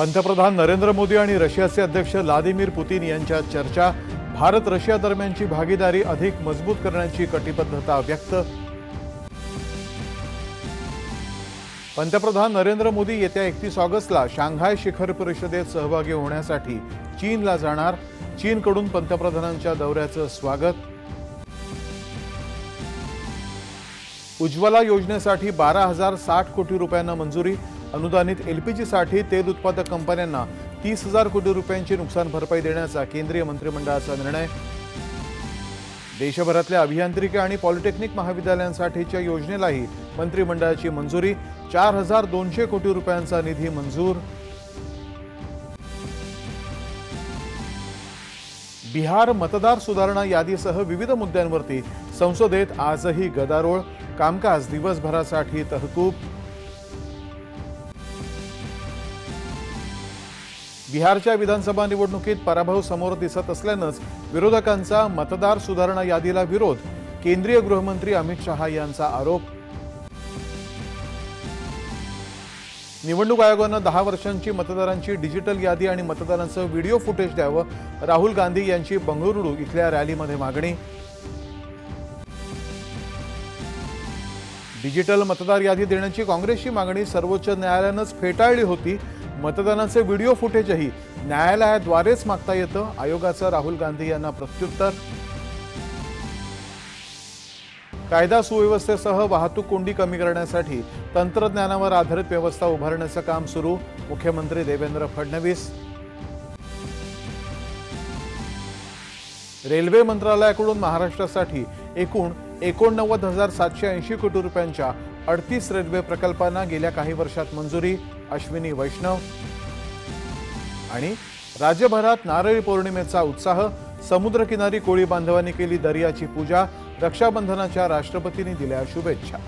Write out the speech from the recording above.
पंतप्रधान नरेंद्र मोदी आणि रशियाचे अध्यक्ष व्लादिमीर पुतीन यांच्यात चर्चा. भारत रशिया दरम्यानची भागीदारी अधिक मजबूत करण्याची कटिबद्धता व्यक्त. पंतप्रधान नरेंद्र मोदी येत्या एकतीस ऑगस्टला शांघाय शिखर परिषदेत सहभागी होण्यासाठी चीनला जाणार. चीनकडून पंतप्रधानांच्या दौऱ्याचं स्वागत. उज्ज्वला योजनेसाठी बारा हजार साठ कोटी रुपयांना मंजुरी. अनुदानित एल पी जीसाठी तेल उत्पादक कंपन्यांना तीस हजार कोटी रुपयांची नुकसान भरपाई देण्याचा केंद्रीय मंत्रिमंडळाचा निर्णय. देशभरातल्या अभियांत्रिकी आणि पॉलिटेक्निक महाविद्यालयांसाठीच्या योजनेलाही मंत्रिमंडळाची मंजुरी. चार हजार दोनशे कोटी रुपयांचा निधी मंजूर. बिहार मतदार सुधारणा यादीसह विविध मुद्द्यांवरती संसदेत आजही गदारोळ. कामकाज दिवसभरासाठी तहकूब. बिहारच्या विधानसभा निवडणुकीत पराभव समोर दिसत असल्यानंच विरोधकांचा मतदार सुधारणा यादीला विरोध केंद्रीय गृहमंत्री अमित शहा यांचा आरोप. निवडणूक आयोगानं दहा वर्षांची मतदारांची डिजिटल यादी आणि मतदारांचं व्हिडिओ फुटेज द्यावं राहुल गांधी यांची बंगळुरू इथल्या रॅलीमध्ये मागणी. डिजिटल मतदार यादी देण्याची काँग्रेसची मागणी सर्वोच्च न्यायालयानंच फेटाळली होती मतदानाचे व्हिडिओ फुटेजही न्यायालयाद्वारेच मागता येतं. आयोगाचं राहुल गांधी यांना प्रत्युत्तर. कायदा सुव्यवस्थेसह वाहतूक कोंडी कमी करण्यासाठी तंत्रज्ञानावर आधारित व्यवस्था उभारण्याचं काम सुरू. मुख्यमंत्री देवेंद्र फडणवीस. रेल्वे मंत्रालयाकडून महाराष्ट्रासाठी एकूण एकोणनव्वद हजार सातशे ऐंशी कोटी रुपयांच्या अडतीस रेल्वे प्रकल्पांना गेल्या काही वर्षात मंजुरी अश्विनी वैष्णव आणि राज्यभरात नारळी पौर्णिमेचा उत्साह समुद्रकिनारी कोळी बांधवांनी केली दर्याची पूजा रक्षाबंधनाच्या राष्ट्रपतींनी दिल्या शुभेच्छा.